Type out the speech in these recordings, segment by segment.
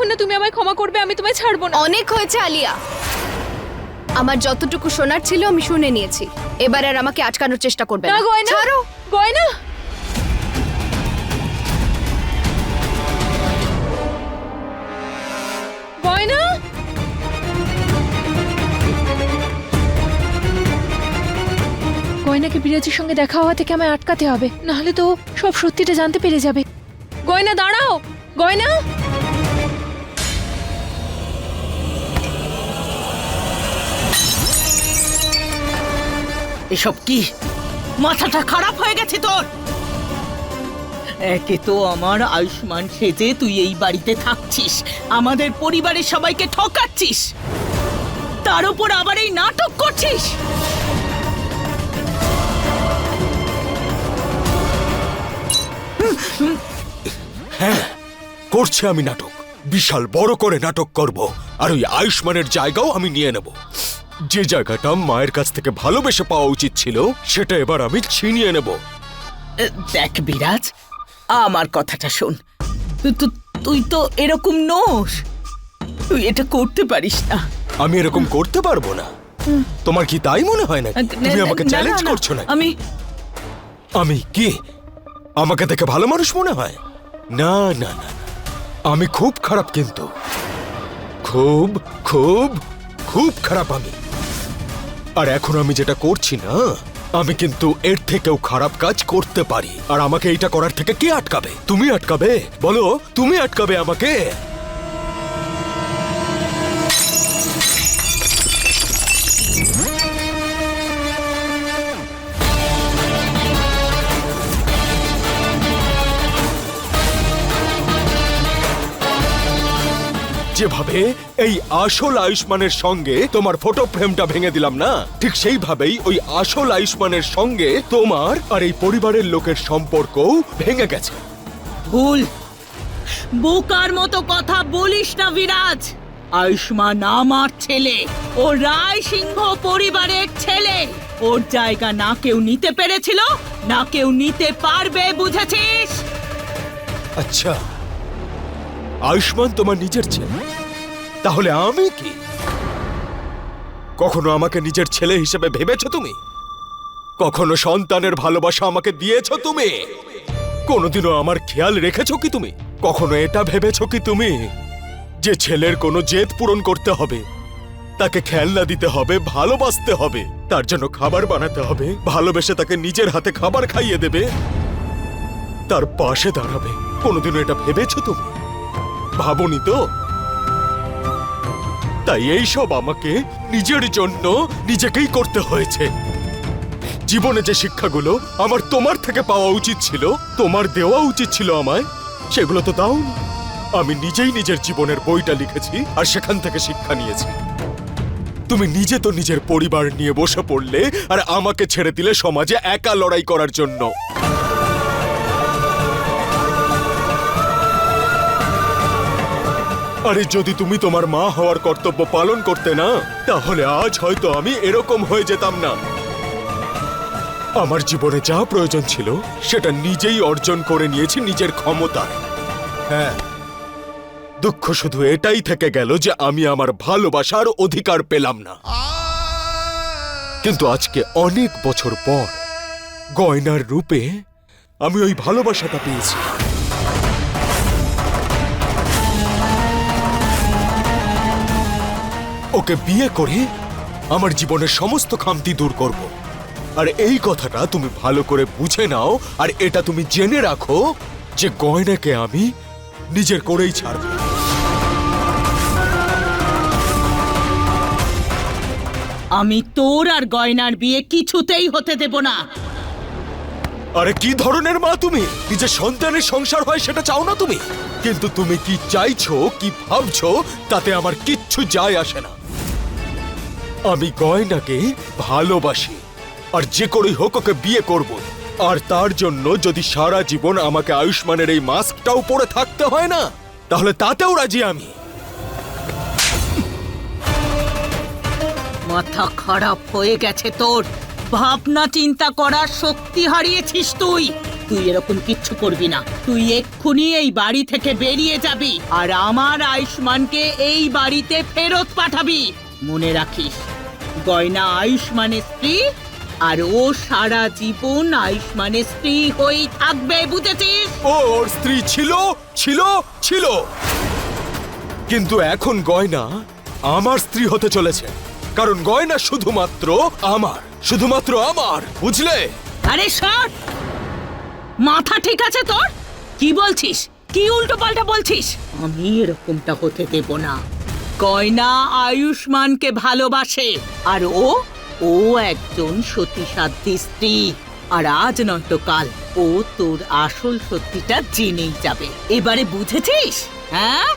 যতক্ষণ না তুমি আমায় ক্ষমা করবে আমি তোমায় ছাড়বো না। অনেক হয়েছে আলিয়া। আমার যতটুকু শোনার ছিল আমি শুনে নিয়েছি। এবার আর আমাকে আটকানোর চেষ্টা করবে না। গয়না। ছাড়ো। গয়না। গয়না। গয়নাকে বিরাজির সঙ্গে দেখা হওয়া থেকে আমায় আটকাতে হবে। নাহলে তো সব সত্যিটা জানতে পেরে যাবে। গয়না দাঁড়াও। গয়না। এসব কি? মাথাটা খারাপ হয়ে গেছে তোর। একে তো আমার আয়ুষ্মান সেজে তুই এই বাড়িতে থাকছিস। আমাদের পরিবারের সবাইকে ঠকাচ্ছিস। তার উপর আবার এই নাটক করছিস। করছে আমি নাটক। বিশাল বড় করে নাটক করব। আর ওই আয়ুষ্মানের জায়গাও আমি নিয়ে নেব। যে জায়গাটা মায়ের কাছ থেকে ভালোবেসে পাওয়া উচিত ছিল সেটা এবার আমি ছিনিয়ে নেব। দেখ বিরাজ আমার কথাটা শোন। তুই তো এরকম নোস। তুই এটা করতে পারিস না। আমি এরকম করতে পারব না। তোমার কি তাই মনে হয় না তুমি আমাকে চ্যালেঞ্জ করছ না আমি আমি কি? আমাকে দেখে ভালো মানুষ মনে হয়? না না না। আমি খুব খারাপ কিন্তু। খুব খুব খুব খারাপ আমি। আর এখন আমি যেটা করছি না, আমি কিন্তু এর থেকেও খারাপ কাজ করতে পারি। আর আমাকে এইটা করার থেকে কে আটকাবে? তুমি আটকাবে? বলো, তুমি আটকাবে আমাকে? যেভাবে এই আসল আয়ুষ্মানের সঙ্গে তোমার ফটো ফ্রেমটা ভেঙে দিলাম না ঠিক সেইভাবেই ওই আসল আয়ুষ্মানের সঙ্গে তোমার আর এই পরিবারের লোকের সম্পর্কও ভেঙে গেছে। ভুল। বোকার মতো কথা বলিস না বিরাজ। আয়ুষ্মান আমার ছেলে। ও রায় সিংহ পরিবারের ছেলে। ওর জায়গা না কেউ নিতে পেরেছিল না কেউ নিতে পারবে বুঝেছিস? আচ্ছা। আয়ুষ্মান তোমার নিজের ছেলে। তাহলে আমি কি? কখনো আমাকে নিজের ছেলে হিসেবে ভেবেছো তুমি? কখনো সন্তানের ভালোবাসা আমাকে দিয়েছ তুমি? কোনোদিনও আমার খেয়াল রেখেছো কি তুমি? কখনো এটা ভেবেছো কি তুমি? যে ছেলের কোনো জেদ পূরণ করতে হবে, তাকে খেলনা দিতে হবে, ভালোবাসতে হবে, তার জন্য খাবার বানাতে হবে, ভালোবেসে তাকে নিজের হাতে খাবার খাইয়ে দেবে, তার পাশে দাঁড়াবে। কোনোদিনও এটা ভেবেছ তুমি? ভাবনি তো? তাই এই সব আমাকে নিজের জন্য নিজেকেই করতে হয়েছে। জীবনে যে শিক্ষাগুলো আমার তোমার থেকে পাওয়া উচিত ছিল, তোমার দেওয়া উচিত ছিল আমায়, সেগুলো তো দাও আমি নিজেই নিজের জীবনের বইটা লিখেছি আর সেখান থেকে শিক্ষা নিয়েছি। তুমি নিজে তো নিজের পরিবার নিয়ে বসে পড়লে আর আমাকে ছেড়ে দিলে সমাজে একা লড়াই করার জন্য। আরে, যদি তুমি তোমার মা হওয়ার কর্তব্য পালন করতে না, তাহলে আজ হয়তো আমি এরকম হয়ে যেতাম না। আমার জীবনে যা প্রয়োজন ছিল, সেটা নিজেই অর্জন করে নিয়েছি নিজের ক্ষমতা। হ্যাঁ দুঃখ শুধু এটাই থেকে গেল যে আমি আমার ভালোবাসার অধিকার পেলাম না। কিন্তু আজকে অনেক বছর পর গয়নার রূপে আমি ওই ভালোবাসাটা পেয়েছি। ওকে বিয়ে করে আমার জীবনের সমস্ত খামতি দূর করব। আর এই কথাটা তুমি ভালো করে বুঝে নাও আর এটা তুমি জেনে রাখো যে গয়নাকে আমি নিজের করেই ছাড়ব। আমি তোর আর গয়নার বিয়ে কিছুতেই হতে দেব না। আরে কি ধরনের মা তুমি? নিজের সন্তানের সংসার হয় সেটা চাও না তুমি? কিন্তু তুমি কি চাইছো কি ভাবছ তাতে আমার কিচ্ছু যায় আসে না। আমি গয়নাকে ভালোবাসি, আর যে করেই হোক ওকে বিয়ে করব। আর তার জন্য যদি সারা জীবন আমাকে আয়ুষ্মানের এই মাস্কটাও পরে থাকতে হয় না, তাহলে তাতেও রাজি আমি। মাথা খারাপ হয়ে গেছে তোর। ভাবনা চিন্তা করার শক্তি হারিয়েছিস তুই। তুই এরকম কিচ্ছু করবি না। তুই এক্ষুনি এই বাড়ি থেকে বেরিয়ে যাবি, আর আমার আয়ুষ্মানকে এই বাড়িতে ফেরত পাঠাবি। মনে রাখিস গয়না আয়ুষ্মানের স্ত্রী আর ও সারা জীবন আয়ুষ্মানের স্ত্রী হয়েই থাকবে বুঝেছিস? ওর স্ত্রী ছিল ছিল ছিল। কিন্তু এখন গয়না আমার স্ত্রী হতে চলেছে। কারণ গয়না শুধুমাত্র আমার শুধুমাত্র আমার বুঝলে? আরে সর! মাথা ঠিক আছে তোর? কি বলছিস? কি উল্টো পাল্টা বলছিস? আমি এরকমটা হতে দেব না। গয়না আয়ুষ্মানকে ভালোবাসে। আর ও ও একজন সতী সাধ্যী স্ত্রী। আর আজ নয়তো কাল, ও তোর আসল সত্যিটা জেনেই যাবে। এবারে বুঝেছিস? হ্যাঁ?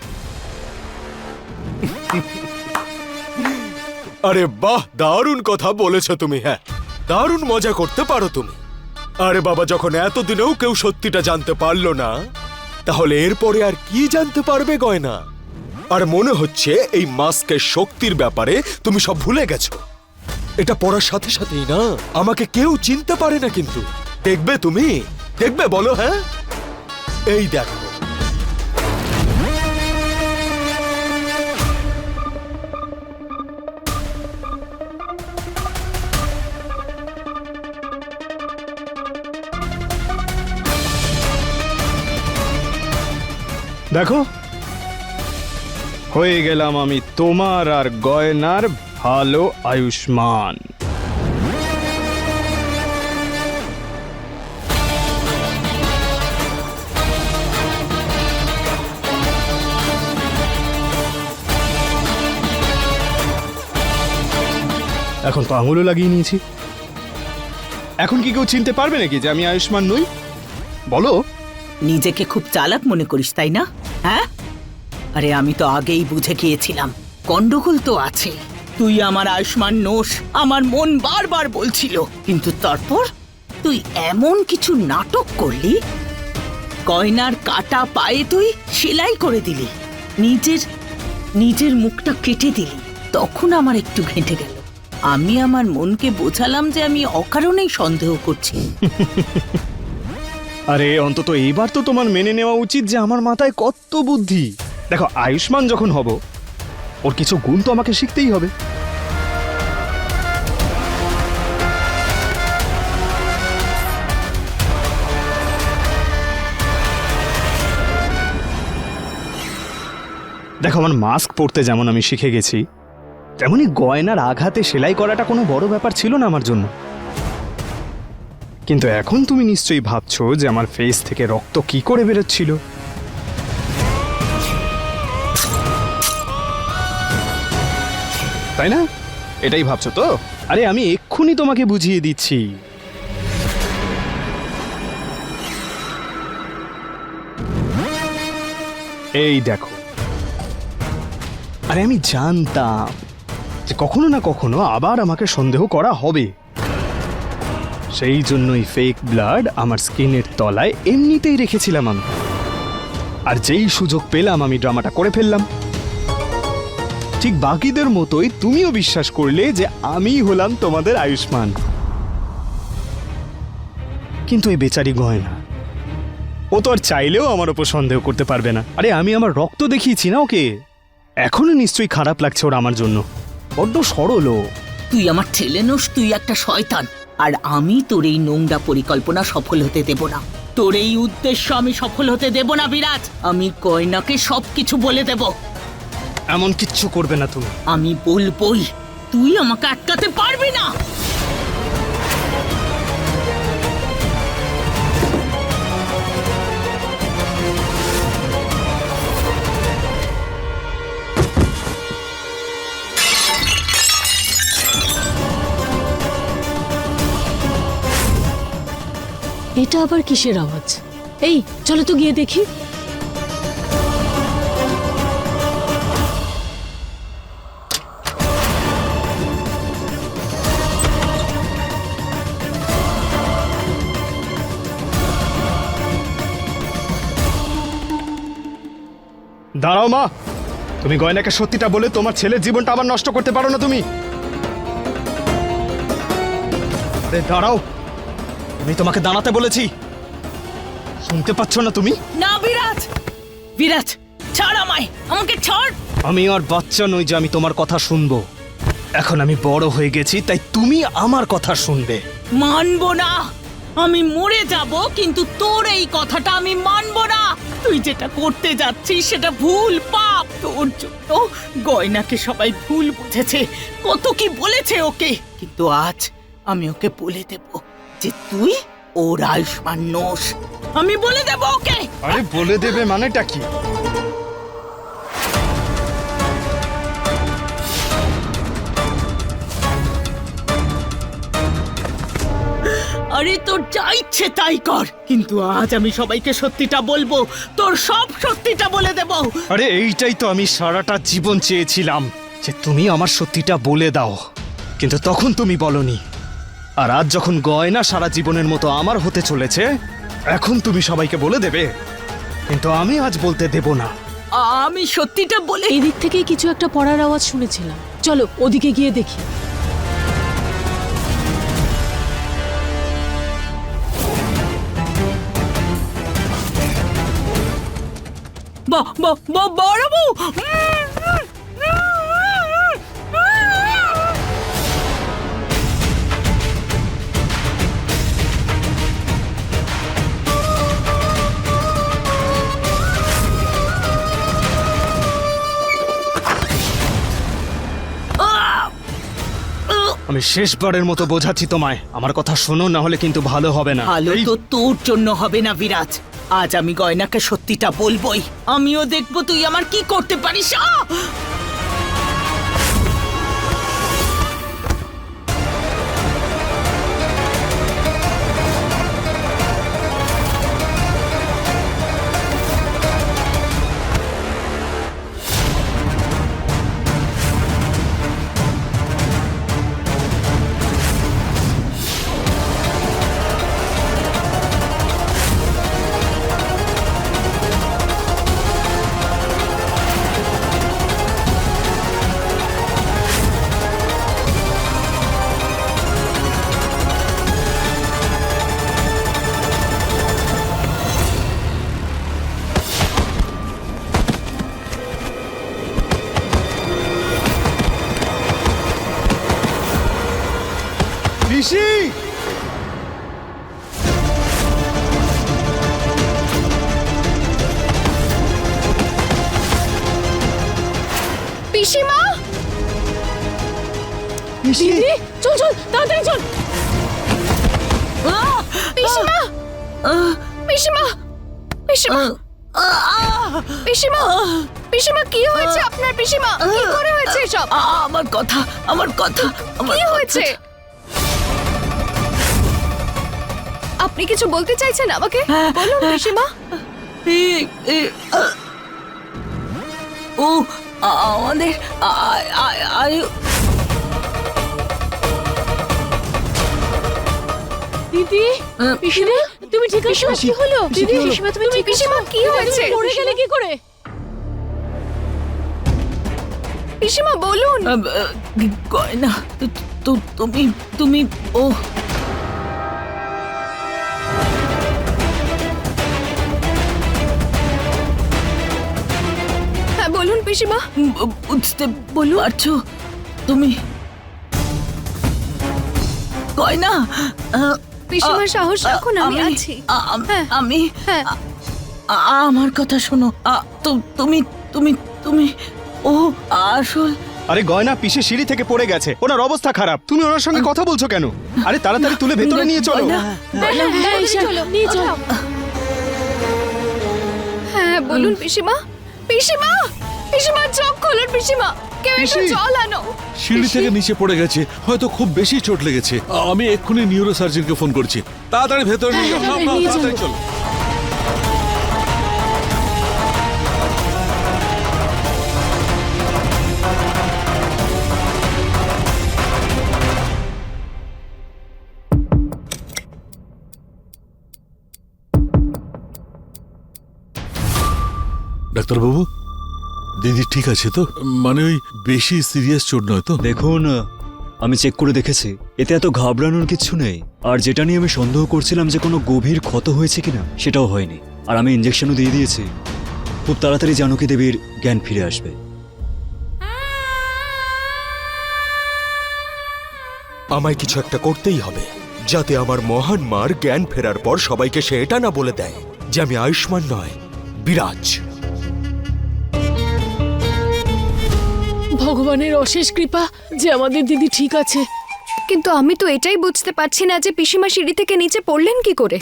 আরে বাহ, দারুণ কথা বলেছ তুমি হ্যাঁ। দারুণ মজা করতে পারো তুমি। আরে বাবা, যখন এতদিনেও কেউ সত্যিটা জানতে পারল না, তাহলে এরপরে আর কি জানতে পারবে গয়না? আর মনে হচ্ছে এই মাস্কের শক্তির ব্যাপারে তুমি সব ভুলে গেছো। এটা পড়ার সাথে সাথেই না? আমাকে কেউ চিনতে পারে না কিন্তু। দেখবে তুমি? দেখবে, বলো হ্যাঁ? এই দেখো। দেখো হয়ে গেলাম আমি তোমার আর গয়নার ভালো আয়ুষ্মান। এখন তো আঙুলও লাগিয়ে নিয়েছি। এখন কি কেউ চিনতে পারবে নাকি যে আমি আয়ুষ্মান নই? বলো। নিজেকে খুব চালাক মনে করিস, তাই না? হ্যাঁ? আরে আমি তো আগেই বুঝে গিয়েছিলাম। গন্ডগোল তো আছে। তুই আমার আয়ুষ্মান নোস আমার মন বারবার বলছিল। কিন্তু তারপর তুই এমন কিছু নাটক করলি? গয়নার কাটা পায়ে তুই সেলাই করে দিলি। নিজের নিজের মুখটা কেটে দিলি। তখন আমার একটু ঘেঁটে গেল। আমি আমার মনকে বোঝালাম যে আমি অকারণেই সন্দেহ করছি। আরে, অন্তত এইবার তো তোমার মেনে নেওয়া উচিত যে আমার মাথায় কত বুদ্ধি। দেখো, আয়ুষ্মান যখন হব, ওর কিছু গুণ তো আমাকে শিখতেই হবে। দেখো, আমার মাস্ক পরতে যেমন আমি শিখে গেছি, তেমনি গয়নার আঘাতে সেলাই করাটা কোনো বড় ব্যাপার ছিল না আমার জন্য। কিন্তু এখন তুমি নিশ্চয়ই ভাবছ যে আমার ফেস থেকে রক্ত কি করে বেরোচ্ছিল? তাই না? এটাই ভাবছ তো? আরে আমি এক্ষুনি তোমাকে বুঝিয়ে দিচ্ছি। এই দেখো। আরে আমি জানতাম যে কখনো না কখনো আবার আমাকে সন্দেহ করা হবে। সেই জন্যই ফেক ব্লাড আমার স্কিনের তলায় এমনিতেই রেখেছিলাম আমি। আর যেই সুযোগ পেলাম, আমি ড্রামাটা করে ফেললাম। ঠিক বাকিদের মতোই তুমিও বিশ্বাস করলে যে আমিই হলাম তোমাদের আয়ুষ্মান। কিন্তু এই বেচারি গয়না, ও তো আর চাইলেও আমার ওপর সন্দেহ করতে পারবে না। আরে, আমি আমার রক্ত দেখিয়েছি না ওকে? এখনও নিশ্চয়ই খারাপ লাগছে ওর আমার জন্য। বড্ড সরল ও। তুই আমার ছেলে নোস, তুই একটা শয়তান। আর আমি তোর এই নোংরা পরিকল্পনা সফল হতে দেব না। তোর এই উদ্দেশ্য আমি সফল হতে দেব না, বিরাজ। আমি গয়নাকে সবকিছু বলে দেব। এমন কিচ্ছু করবে না তুমি। আমি বলবই তুই আমাকে আটকাতে পারবি না। এটা আবার কিসের আওয়াজ? এই চলো তো গিয়ে দেখি। দাঁড়াও মা। তুমি গয়নাকে সত্যিটা বলে তোমার ছেলের জীবনটা আবার নষ্ট করতে পারো না তুমি। আরে দাঁড়াও আমি তোমাকে দাঁড়াতে বলেছি। শুনতে পাচ্ছ না তুমি? না বিরাজ বিরাজ ছাড় আমায় আমাকে ছাড়। আমি আর বাচ্চা নই যে আমি তোমার কথা শুনব। এখন আমি বড় হয়ে গেছি তাই তুমি আমার কথা শুনবে। মানবো না। আমি মরে যাব কিন্তু তোর এই কথাটা আমি মানবো না। তুই যেটা করতে যাচ্ছিস সেটা ভুল পাপ তোর জন্য। গয়নাকে সবাই ভুল বুঝেছে। কত কি বলেছে ওকে। কিন্তু আজ আমি ওকে বলে দেব যে তুই ওর আয়ুষ্মান নোস। আমি বলে দেব ওকে। আরে বলে দেবে মানেটা কি? আরে তোর যা ইচ্ছে তাই কর। কিন্তু আজ আমি সবাইকে সত্যিটা বলব তোর সব সত্যিটা বলে দেব। আরে এইটাই তো আমি সারাটা জীবন চেয়েছিলাম যে তুমি আমার সত্যিটা বলে দাও। কিন্তু তখন তুমি বলনি। আর আজ যখন গয়না সারা জীবনের মতো আমার হতে চলেছে এখন তুমি সবাইকে বলে দেবে। কিন্তু আমি আজ বলতে দেব না। আমি সত্যিটা বলে এদিক থেকেই কিছু একটা পড়ার আওয়াজ শুনেছিলাম। চলো ওদিকে গিয়ে দেখি। বড় বউ আমি শেষবারের মতো বোঝাচ্ছি তোমায়। আমার কথা শোনো না হলে কিন্তু ভালো হবে না। ভালো এই- তো তোর জন্য হবে না বিরাজ। আজ আমি গয়নাকে সত্যিটা বলবই। আমিও দেখব তুই আমার কি করতে পারিস আহ! পিসিমা! পিসিমা! পিসিমা! পিসিমা! পিসিমা কি হয়েছে আপনার পিসিমা? কি করে হয়েছে আহ! আমার কথা আমার কথা আমার কি হয়েছে? আপনি কিছু বলতে চাইছেন আমাকে? বলুন পিসিমা। এ- এ- আহ! ও আমাদের আয়ু দিদি? পিসিমা তুমি ঠিক আছো? কি হলো? দিদি পিসিমা তুমি ঠিক পিসিমা, কি হয়েছে? মরে গেলে কি করে? পিসিমা বলুন। গয়না তুমি তুমি ও। হ্যাঁ বলুন পিসিমা। বুঝতে বলু পারছ তুমি। গয়না আহ, পিসিমার সাহস রাখুন আমি আছি। আম- হ্যাঁ। আমি হ্যাঁ। আমার কথা শোনো। তুমি তুমি তুমি ও আসল আরে গয়না পিছে সিঁড়ি থেকে পড়ে গেছে। ওনার অবস্থা খারাপ। তুমি ওনার সঙ্গে কথা বলছো কেন? আরে তাড়াতাড়ি তুলে ভেতরে নিয়ে চল। হ্যাঁ বলুন পিসিমা। পিসিমা! পিসিমা চোখ খোলুন পিসিমা। কেউ একটু পিসি। জল আনো। সিঁড়ি থেকে নিচে পড়ে গেছে হয়তো খুব বেশি চোট লেগেছে। আমি এক্ষুনি নিউরো সার্জনকে ফোন করছি। তাড়াতাড়ি ভেতরে নিয়ে যাও। হ্যাঁ, নাও, নাও, তাড়াতাড়ি চলো। চলো। ডাক্তারবাবু দিদি ঠিক আছে তো? মানে ওই বেশি সিরিয়াস চোট নয় তো? দেখুন আমি চেক করে দেখেছি। এতে এত ঘাবড়ানোর কিছু নেই। আর যেটা নিয়ে আমি সন্দেহ করছিলাম যে কোনো গভীর ক্ষত হয়েছে কিনা সেটাও হয়নি। আর আমি ইঞ্জেকশনও দিয়ে দিয়েছি। খুব তাড়াতাড়ি জানকী দেবীর জ্ঞান ফিরে আসবে। আমায় কিছু একটা করতেই হবে যাতে আমার মহান মার জ্ঞান ফেরার পর সবাইকে সে এটা না বলে দেয় যে আমি আয়ুষ্মান নয় বিরাজ। ভগবানের অশেষ কৃপা যে আমাদের দিদি ঠিক আছে। কিন্তু আমি তো এটাই বুঝতে পারছি না যে পিসিমা সিঁড়ি থেকে নিচে পড়লেন কি করে।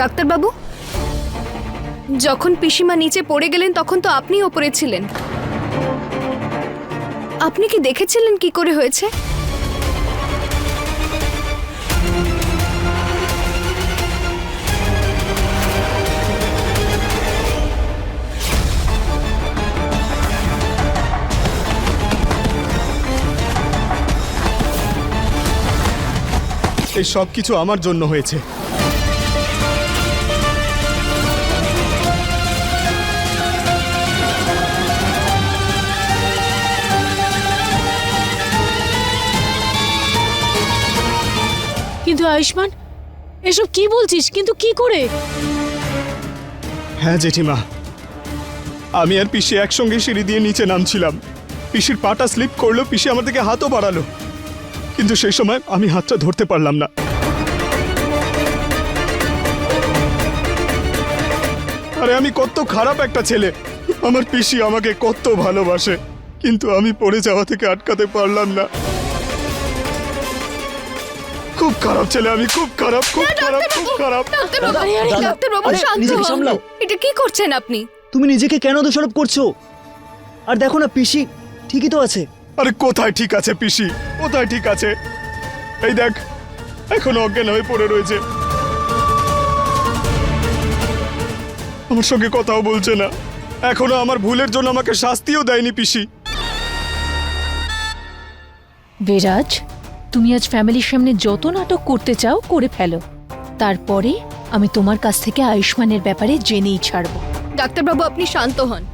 ডাক্তারবাবু, যখন পিসিমা নিচে পড়ে গেলেন তখন তো আপনি ওপরে ছিলেন আপনি কি দেখেছিলেন কি করে হয়েছে? এই সব কিছু আমার জন্য হয়েছে। কিন্তু আয়ুষ্মান এসব কি বলছিস? কিন্তু কি করে? হ্যাঁ জেঠিমা। আমি আর পিসি একসঙ্গে সিঁড়ি দিয়ে নিচে নামছিলাম। পিসির পাটা স্লিপ করল পিসি আমার দিকে হাতও বাড়ালো। কিন্তু সেই সময় আমি হাতটা ধরতে পারলাম না। আরে আমি কত খারাপ একটা ছেলে। আমার পিসি আমাকে কত ভালোবাসে কিন্তু আমি পড়ে যাওয়া থেকে আটকাতে পারলাম না। খুব খারাপ ছেলে আমি খুব খারাপ খুব খারাপ খুব খারাপ। এটা কি করছেন আপনি? তুমি নিজেকে কেন দোষারোপ করছ? আর দেখো না পিসি ঠিকই তো আছে। আরে কোথায় ঠিক আছে পিসি? কোথায় ঠিক আছে? এই দেখ এখনও অজ্ঞান হয়ে পড়ে রয়েছে। আমার সঙ্গে কথাও বলছে না। এখনও আমার ভুলের জন্য আমাকে শাস্তিও দেয়নি পিসি। বিরাজ তুমি আজ ফ্যামিলির সামনে যত নাটক করতে চাও করে ফেলো। তারপরে আমি তোমার কাছ থেকে আয়ুষ্মানের ব্যাপারে জেনেই ছাড়বো। ডাক্তারবাবু আপনি শান্ত হন।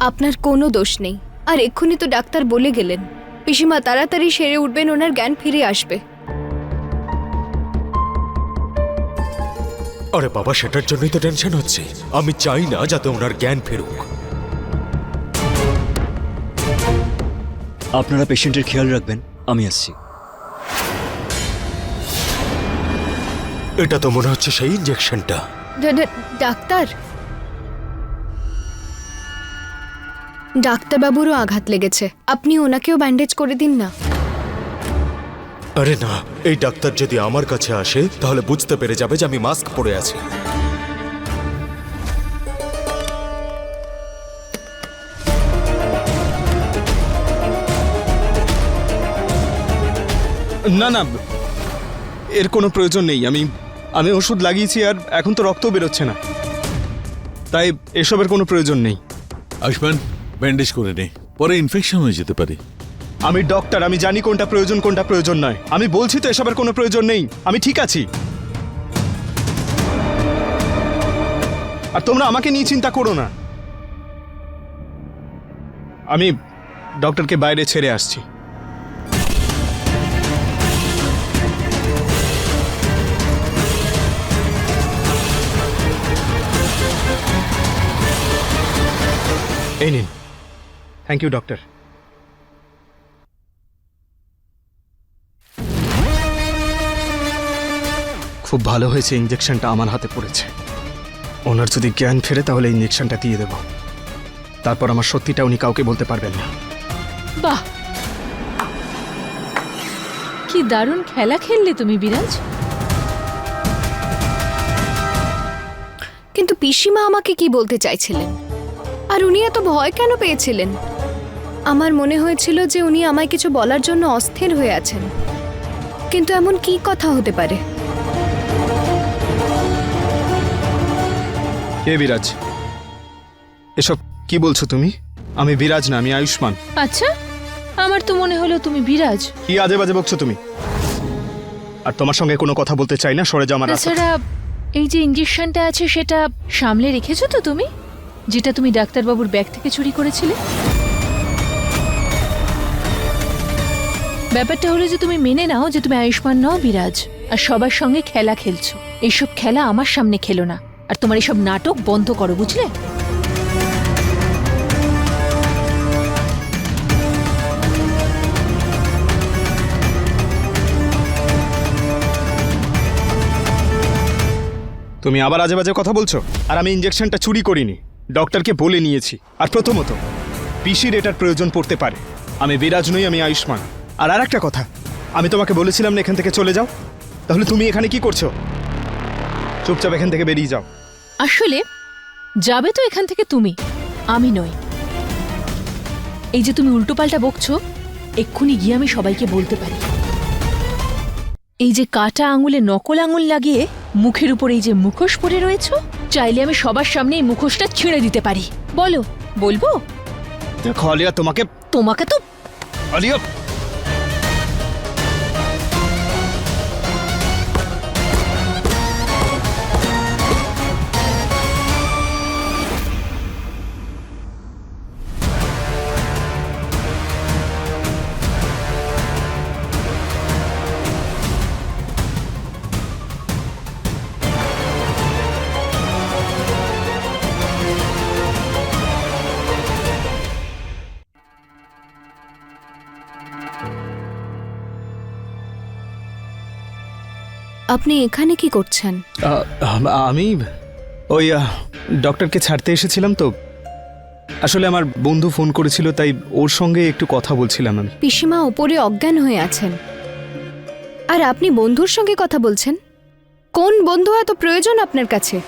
আপনার কোনো দোষ নেই। আর এক্ষুনি তো ডাক্তার বলে গেলেন। পিসিমা তাড়াতাড়ি সেরে উঠবেন ওনার জ্ঞান ফিরে আসবে। আরে বাবা সেটার জন্যই তো টেনশন হচ্ছে। আমি চাই না যাতে ওনার জ্ঞান ফেরুক। আপনারা পেশেন্টের খেয়াল রাখবেন আমি আসছি। এটা তো মনে হচ্ছে সেই ইঞ্জেকশনটা ডাক্তার? ডাক্তারবাবুরও আঘাত লেগেছে। আপনি ওনাকেও ব্যান্ডেজ করে দিন না। আরে না এই ডাক্তার যদি আমার কাছে আসে তাহলে বুঝতে পেরে যাবে যে আমি মাস্ক পরে আছি। না না এর কোনো প্রয়োজন নেই। আমি আমি ওষুধ লাগিয়েছি আর এখন তো রক্তও বেরোচ্ছে না। তাই এসবের কোনো প্রয়োজন নেই। আয়ুষ্মান ব্যান্ডেজ করে নে পরে ইনফেকশন হয়ে যেতে পারে। আমি ডক্টর আমি জানি কোনটা প্রয়োজন কোনটা প্রয়োজন নয়। আমি বলছি তো এসবের কোনো প্রয়োজন নেই। আমি ঠিক আছি। আর তোমরা আমাকে নিয়ে চিন্তা করো না। আমি ডক্টরকে বাইরে ছেড়ে আসছি। এই নিন। থ্যাংক ইউ ডক্টর খুব ভালো হয়েছে ইঞ্জেকশনটা আমার হাতে পড়েছে। ওনার যদি জ্ঞান ফেরে তাহলে ইঞ্জেকশনটা দিয়ে দেব। তারপর আমার সত্যিটা উনি কাউকে বলতে পারবেন না। বাহ! কি দারুণ খেলা খেললে তুমি বিরাজ। কিন্তু পিসিমা আমাকে কি বলতে চাইছিলেন? আর উনি এত ভয় কেন পেয়েছিলেন? আমার মনে হয়েছিল যে উনি আমায় কিছু বলার জন্য অস্থির হয়ে আছেন। কিন্তু এমন কি কথা হতে পারে? কে বিরাজ? এসব কি বলছো তুমি? আমি বিরাজ না আমি আয়ুষ্মান। আচ্ছা আমার তো মনে হলো তুমি বিরাজ। কি আজে বাজে বকছো তুমি? আর তোমার সঙ্গে কোনো কথা বলতে চাই না সরে যাও আমার রাস্তা। তাছাড়া এই যে ইঞ্জেকশনটা আছে সেটা সামলে রেখেছো তো তুমি? যেটা তুমি ডাক্তারবাবুর ব্যাগ থেকে চুরি করেছিলে? ব্যাপারটা হলো যে তুমি মেনে নাও যে তুমি আয়ুষ্মান নও বিরাজ, আর সবার সঙ্গে খেলা খেলছো। এইসব খেলা আমার সামনে খেলো না। আর তোমার এইসব নাটক বন্ধ করো, বুঝলে? তুমি আবার আজে বাজে কথা বলছো? আর আমি ইঞ্জেকশনটা চুরি করিনি। ডক্টরকে বলে নিয়েছি। আর প্রথমত, পিসির এটার প্রয়োজন পড়তে পারে। আমি বিরাজ নই, আমি আয়ুষ্মান। আর আর একটা কথা আমি তোমাকে বলেছিলাম না এখান থেকে চলে যাও। তাহলে তুমি এখানে কি করছ? চুপচাপ এখান থেকে বেরিয়ে যাও। আসলে যাবে তো এখান থেকে তুমি আমি নই। এই যে তুমি উল্টোপাল্টা বকছো এক্ষুনি গিয়ে আমি সবাইকে বলতে পারি। এই যে কাটা আঙুলে নকল আঙুল লাগিয়ে মুখের উপর এই যে মুখোশ পরে রয়েছ চাইলে আমি সবার সামনে এই মুখোশটা ছিঁড়ে দিতে পারি। বলো বলব? দেখো আলিয়া তোমাকে তোমাকে তো আলিয়া আপনি এখানে কি করছেন? আমি ওই ডক্টরকে ছাড়তে এসেছিলাম তো। আসলে আমার বন্ধু ফোন করেছিল তাই ওর সঙ্গে একটু কথা বলছিলাম আমি। পিসিমা ওপরে অজ্ঞান হয়ে আছেন। আর আপনি বন্ধুর সঙ্গে কথা বলছেন? কোন বন্ধু এত প্রয়োজন আপনার কাছে?